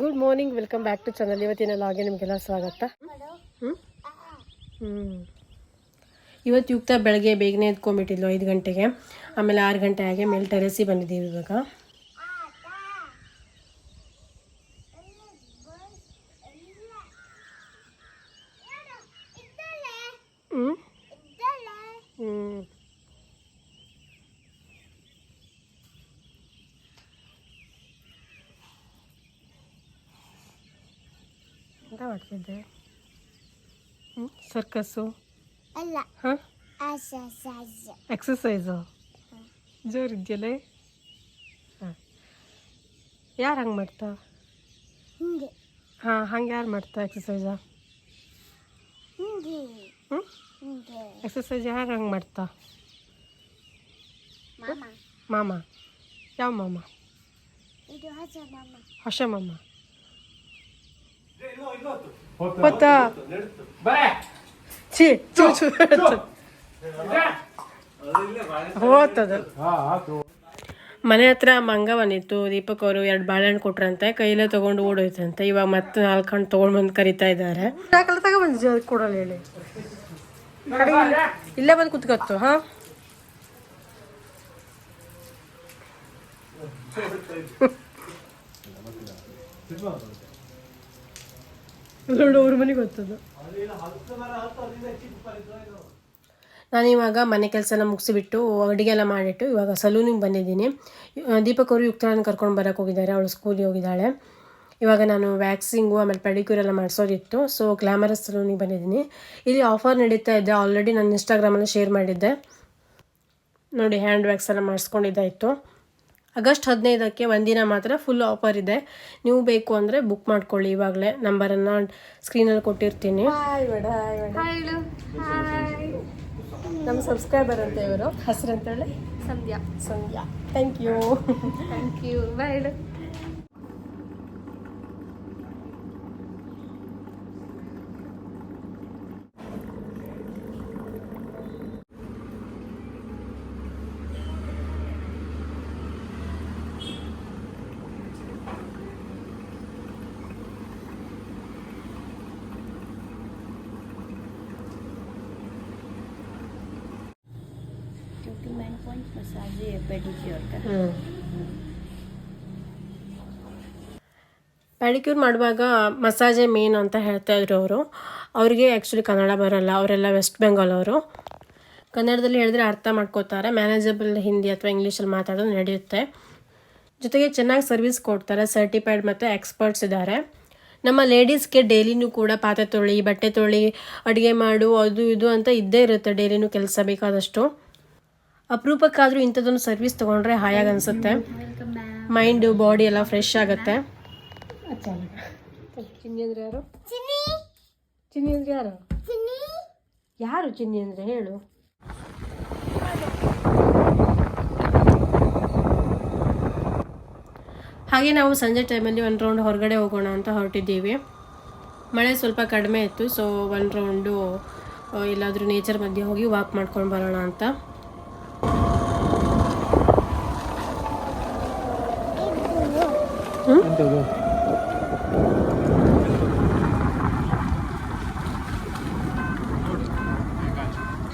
Good morning welcome back to channel ಇವತ್ತಿನ ಲಾಗೆ ನಿಮಗೆಲ್ಲ ಸ್ವಾಗತ. ಹ್ಞೂ ಹ್ಞೂ ಇವತ್ತು ಯುಕ್ತ ಬೆಳಗ್ಗೆ ಬೇಗನೆ ಎದ್ಕೊಂಬಿಟ್ಟಿದ್ಲು ಐದು ಗಂಟೆಗೆ. ಆಮೇಲೆ ಆರು ಗಂಟೆ ಆಗಿ ಮೇಲೆ ಟೆರೆಸಿ ಬಂದಿದ್ದೀವಿ ಇವಾಗ ಹ್ಞೂ ಹ್ಞೂ ಎಂತ ಮಾಡ್ತಿದ್ದೆ? ಸರ್ಕಸ್ಸು ಅಲ್ಲ. ಹಾಂ? ಎಕ್ಸಸೈಸ್ ಜೋರಿದ್ಯಲ್ಲೇ ಹಾಂ. ಯಾರು ಹಂಗೆ ಮಾಡ್ತಾ? ಹಿಂಗೆ. ಹಾಂ ಹಂಗೆ ಯಾರು ಮಾಡ್ತಾ ಎಕ್ಸಸೈಸ ಹ್ಞೂ ಎಕ್ಸಸೈಸ್ ಯಾರು ಹಂಗೆ ಮಾಡ್ತಾ? ಮಾಮ. ಯಾವ ಮಾಮ? ಹೊಸ ಮಾಮ. ಗೊತ್ತಾ ಛೀ ಚೂ ಚೂ. ಹೋತದ. ಮನೆ ಹತ್ರ ಮಂಗ ಬಂದಿತ್ತು ದೀಪಕ್ ಅವರು ಎರಡು ಬಾಳೆಹಣ್ಣು ಕೊಟ್ರಂತೆ ಕೈಲೇ ತಗೊಂಡು ಓಡೋಯ್ತಂತೆ. ಇವಾಗ ಮತ್ತೆ ನಾಲ್ಕು ಹಣ್ಣು ತಗೊಂಡು ಬಂದು ಕರಿತಾ ಇದ್ದಾರೆ. ಕೊಡಲ್ಲ ಹೇಳಿ. ಇಲ್ಲೇ ಬಂದು ಕುತ್ಕತ್ತು ಹಾ? ಅವ್ರ ಮನೆಗೆ ಗೊತ್ತದು ಇವಾಗ ಮನೆ ಕೆಲಸನ ಮುಗಿಸಿಬಿಟ್ಟು ಅಡುಗೆ ಎಲ್ಲ ಮಾಡಿಟ್ಟು ಇವಾಗ ಸಲೂನಿಗೆ ಬಂದಿದ್ದೀನಿ. ದೀಪಕ್ ಅವರು ಯುಕ್ತಳನ್ನು ಕರ್ಕೊಂಡು ಬರೋಕ್ಕೆ ಹೋಗಿದ್ದಾರೆ, ಅವಳು ಸ್ಕೂಲಿಗೆ ಹೋಗಿದ್ದಾಳೆ. ಇವಾಗ ನಾನು ವ್ಯಾಕ್ಸಿಂಗು ಆಮೇಲೆ ಪೆಡಿಕ್ಯೂರ್ ಎಲ್ಲ ಮಾಡಿಸೋದಿತ್ತು ಸೊ ಗ್ಲಾಮರಸ್ ಸಲೂನಿಗೆ ಬಂದಿದ್ದೀನಿ. ಇಲ್ಲಿ ಆಫರ್ ನಡೀತಾ ಇದೆ ಆಲ್ರೆಡಿ ನಾನು ಇನ್ಸ್ಟಾಗ್ರಾಮಲ್ಲಿ ಶೇರ್ ಮಾಡಿದ್ದೆ. ನೋಡಿ ಹ್ಯಾಂಡ್ ವ್ಯಾಕ್ಸ್ ಎಲ್ಲ ಮಾಡಿಸ್ಕೊಂಡಿದ್ದಾಯಿತು. ಆಗಸ್ಟ್ ಹದಿನೈದಕ್ಕೆ ಒಂದಿನ ಮಾತ್ರ ಫುಲ್ ಆಫರ್ ಇದೆ. ನೀವು ಬೇಕು ಅಂದರೆ ಬುಕ್ ಮಾಡ್ಕೊಳ್ಳಿ ಇವಾಗಲೇ ನಂಬರನ್ನು ಸ್ಕ್ರೀನಲ್ಲಿ ಕೊಟ್ಟಿರ್ತೀನಿ. ನಮ್ಮ ಸಬ್ಸ್ಕ್ರೈಬರ್ ಅಂತ ಇವರು. ಹೆಸರು ಅಂತೇಳಿ Sandhya. Sandhya. Thank you thank you bye demand point massage pedicure pedicure ಮಾಡುವಾಗ ಮಸಾಜೇ ಮೇನ್ ಅಂತ ಹೇಳ್ತಾ ಇದ್ರು ಅವರು. ಅವರಿಗೆ ಆ್ಯಕ್ಚುಲಿ ಕನ್ನಡ ಬರಲ್ಲ, ಅವರೆಲ್ಲ ವೆಸ್ಟ್ ಬೆಂಗಾಲ್ ಅವರು. ಕನ್ನಡದಲ್ಲಿ ಹೇಳಿದ್ರೆ ಅರ್ಥ ಮಾಡ್ಕೋತಾರೆ ಮ್ಯಾನೇಜಬಲ್ ಹಿಂದಿ ಅಥವಾ ಇಂಗ್ಲೀಷಲ್ಲಿ ಮಾತಾಡೋದು ನಡೆಯುತ್ತೆ. ಜೊತೆಗೆ ಚೆನ್ನಾಗಿ ಸರ್ವಿಸ್ ಕೊಡ್ತಾರೆ ಸರ್ಟಿಫೈಡ್ ಮತ್ತು ಎಕ್ಸ್ಪರ್ಟ್ಸ್ ಇದ್ದಾರೆ. ನಮ್ಮ ಲೇಡೀಸ್ಗೆ ಡೈಲಿನೂ ಕೂಡ ಪಾತ್ರೆ ತೊಳಿ, ಬಟ್ಟೆ ತೊಳಿ, ಅಡುಗೆ ಮಾಡು, ಅದು ಇದು ಅಂತ ಇದ್ದೇ ಇರುತ್ತೆ ಡೈಲಿನೂ ಕೆಲಸ ಬೇಕಾದಷ್ಟು. ಅಪರೂಪಕ್ಕಾದರೂ ಇಂಥದ್ದೊಂದು ಸರ್ವಿಸ್ ತೊಗೊಂಡ್ರೆ ಹಾಯಾಗಿ ಅನಿಸುತ್ತೆ. ಮೈಂಡು ಬಾಡಿ ಎಲ್ಲ ಫ್ರೆಶ್ ಆಗುತ್ತೆ. ಚಿನ್ನಿ ಅಂದ್ರೆ ಯಾರು? ಚಿನ್ನಿ. ಯಾರು? ಯಾರು ಚಿನ್ನಿ ಅಂದರೆ ಹೇಳು. ಹಾಗೆ ನಾವು ಸಂಜೆ ಟೈಮಲ್ಲಿ ಒಂದು ರೌಂಡ್ ಹೊರಗಡೆ ಹೋಗೋಣ ಅಂತ ಹೊರಟಿದ್ದೀವಿ. ಮಳೆ ಸ್ವಲ್ಪ ಕಡಿಮೆ ಇತ್ತು ಸೊ ಒಂದು ರೌಂಡು ಎಲ್ಲಾದರೂ ನೇಚರ್ ಮಧ್ಯೆ ಹೋಗಿ ವಾಕ್ ಮಾಡ್ಕೊಂಡು ಬರೋಣ ಅಂತ.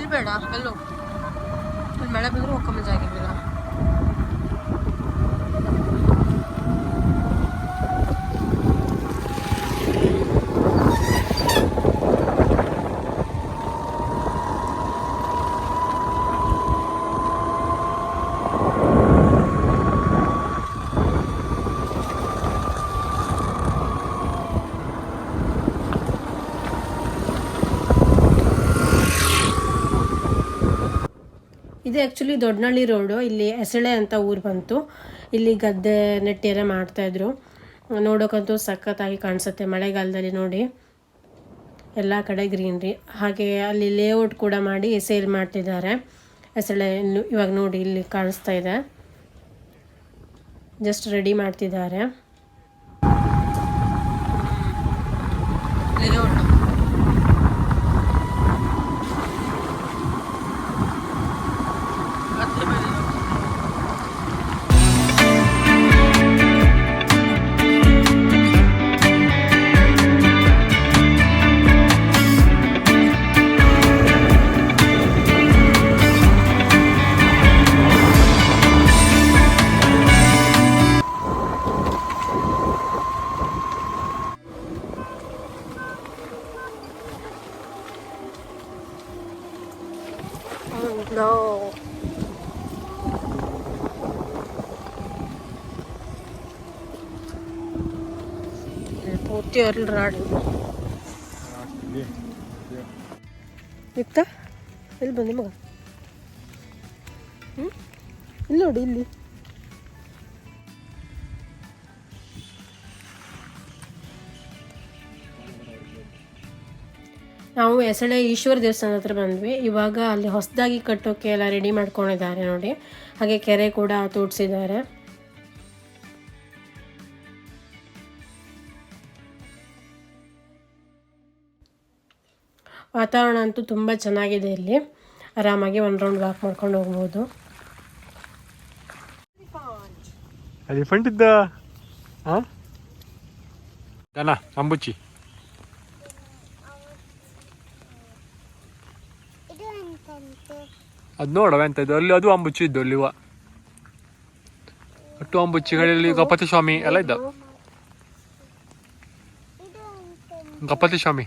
ಇಲ್ಬೇಡ ಎಲ್ಲೋ ಇಲ್ಲಿ ಮಳೆ ಬಂದರೂ ಹೋಗ್ಕೊಂಬ ಜಾಗಿರ್ಲಿಲ್ಲ ಇದು ಆ್ಯಕ್ಚುಲಿ ದೊಡ್ಡನಳ್ಳಿ ರೋಡು ಇಲ್ಲಿ ಎಸಳೆ ಅಂತ ಊರು ಬಂತು. ಇಲ್ಲಿ ಗದ್ದೆ ನೆಟ್ಟಿಯರ ಮಾಡ್ತಾಯಿದ್ರು ನೋಡೋಕ್ಕಂತೂ ಸಖತ್ತಾಗಿ ಕಾಣಿಸುತ್ತೆ ಮಳೆಗಾಲದಲ್ಲಿ ನೋಡಿ. ಎಲ್ಲ ಕಡೆ ಗ್ರೀನ್ರಿ ಹಾಗೆ ಅಲ್ಲಿ ಲೇಔಟ್ ಕೂಡ ಮಾಡಿ ಸೇಲ್ ಮಾಡ್ತಿದ್ದಾರೆ. ಎಸಳೆ ಇವಾಗ ನೋಡಿ ಇಲ್ಲಿ ಕಾಣಿಸ್ತಾ ಇದೆ. ಜಸ್ಟ್ ರೆಡಿ ಮಾಡ್ತಿದ್ದಾರೆ. ರಾಡ್. ಯುಕ್ತ ಎಲ್ಲಿ ಬಂದೆ ಮಗ? ಹ್ಞೂ ಇಲ್ಲಿ ನೋಡಿ ಇಲ್ಲಿ. ನಾವು ಎಸಳೆ ಈಶ್ವರ ದೇವಸ್ಥಾನದ ಹತ್ರ ಬಂದ್ವಿ. ಇವಾಗ ಅಲ್ಲಿ ಹೊಸದಾಗಿ ಕಟ್ಟೋಕೆ ಎಲ್ಲ ರೆಡಿ ಮಾಡ್ಕೊಂಡಿದ್ದಾರೆ ನೋಡಿ. ಹಾಗೆ ಕೆರೆ ಕೂಡ ತೋಡ್ಸಿದ್ದಾರೆ ವಾತಾವರಣ ಅಂತೂ ತುಂಬ ಚೆನ್ನಾಗಿದೆ ಇಲ್ಲಿ. ಆರಾಮಾಗಿ ಒಂದು ರೌಂಡ್ ವಾಕ್ ಮಾಡ್ಕೊಂಡು ಹೋಗ್ಬೋದು. ಎಲಿಫೆಂಟ್ ಇದ್ದ ಹಾ ದನ ಅಂಬುಚ್ಚಿ ಅದು ನೋಡವ ಎಂತ ಇದು. ಅಲ್ಲಿ ಅದು ಅಂಬುಚ್ಚಿ ಇದ್ದು ಅಲ್ಲಿವ ಅಟ್ಟು ಅಂಬುಚ್ಚಿಗಳಲ್ಲಿ ಗಣಪತಿ ಸ್ವಾಮಿ ಎಲ್ಲ ಇದ್ದ. ಗಣಪತಿ ಸ್ವಾಮಿ.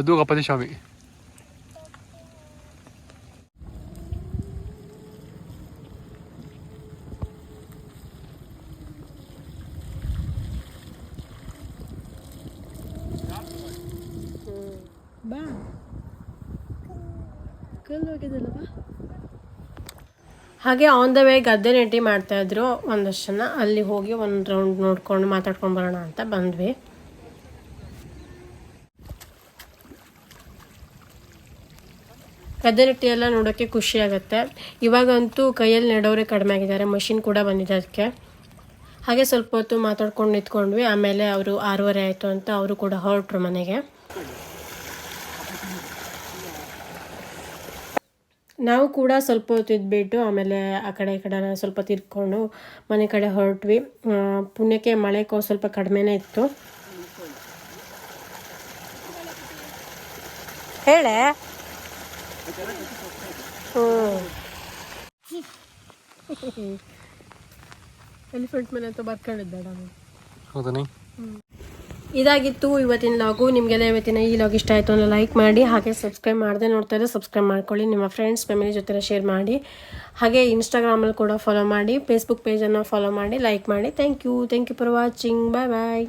ಅದು ಗಣಪತಿ ಸ್ವಾಮಿ. ಹಾಗೆ ಆನ್ ದ ವೇ ಗದ್ದೆ ನೆಟ್ಟಿ ಮಾಡ್ತಾ ಇದ್ರು ಒಂದಷ್ಟು ಜನ. ಅಲ್ಲಿ ಹೋಗಿ ಒಂದು ರೌಂಡ್ ನೋಡ್ಕೊಂಡು ಮಾತಾಡ್ಕೊಂಡು ಬರೋಣ ಅಂತ ಬಂದ್ವಿ. ನೆಟ್ಟಿ ಎಲ್ಲ ನೋಡೋಕ್ಕೆ ಖುಷಿ ಆಗುತ್ತೆ. ಇವಾಗಂತೂ ಕೈಯಲ್ಲಿ ನೆಡೋರೆ ಕಡಿಮೆ ಆಗಿದ್ದಾರೆ. ಮಷಿನ್ ಕೂಡ ಬಂದಿದೆ ಅದಕ್ಕೆ. ಹಾಗೆ ಸ್ವಲ್ಪ ಹೊತ್ತು ಮಾತಾಡ್ಕೊಂಡು ನಿಂತ್ಕೊಂಡ್ವಿ. ಆಮೇಲೆ ಅವರು ಆರೂವರೆ ಆಯಿತು ಅಂತ ಅವರು ಕೂಡ ಹೊರಟ್ರು ಮನೆಗೆ. ನಾವು ಕೂಡ ಸ್ವಲ್ಪ ಹೊತ್ತು ಇದ್ಬಿಟ್ಟು ಆಮೇಲೆ ಆ ಕಡೆ ಈ ಕಡೆ ಸ್ವಲ್ಪ ತಿರ್ಕೊಂಡು ಮನೆ ಕಡೆ ಹೊರಟ್ವಿ. ಪುಣ್ಯಕ್ಕೆ ಮಳೆ ಕೋ ಸ್ವಲ್ಪ ಕಡಿಮೆನೇ ಇತ್ತು. ಹೇಳೆ? ಎಲಿಫೆಂಟ್ ಮೇಲೆ ಅಂತ ಹೌದಾ ಇದಾಗಿತ್ತು ಇವತ್ತಿನ ಲಾಗು. ನಿಮಗೆಲ್ಲ ಇವತ್ತಿನ ಈ ಲಾಗ್ ಇಷ್ಟ ಆಯಿತು ಅಂದರೆ ಲೈಕ್ ಮಾಡಿ ಹಾಗೆ ಸಬ್ಸ್ಕ್ರೈಬ್ ಮಾಡದೆ ನೋಡ್ತಾ ಇದ್ದರೆ ಸಬ್ಸ್ಕ್ರೈಬ್ ಮಾಡ್ಕೊಳ್ಳಿ. ನಿಮ್ಮ ಫ್ರೆಂಡ್ಸ್ ಫ್ಯಾಮಿಲಿ ಜೊತೆ ಶೇರ್ ಮಾಡಿ. ಹಾಗೆ ಇನ್ಸ್ಟಾಗ್ರಾಮಲ್ಲಿ ಕೂಡ ಫಾಲೋ ಮಾಡಿ. ಫೇಸ್ಬುಕ್ ಪೇಜನ್ನು ಫಾಲೋ ಮಾಡಿ ಲೈಕ್ ಮಾಡಿ. Thank you thank you for watching bye bye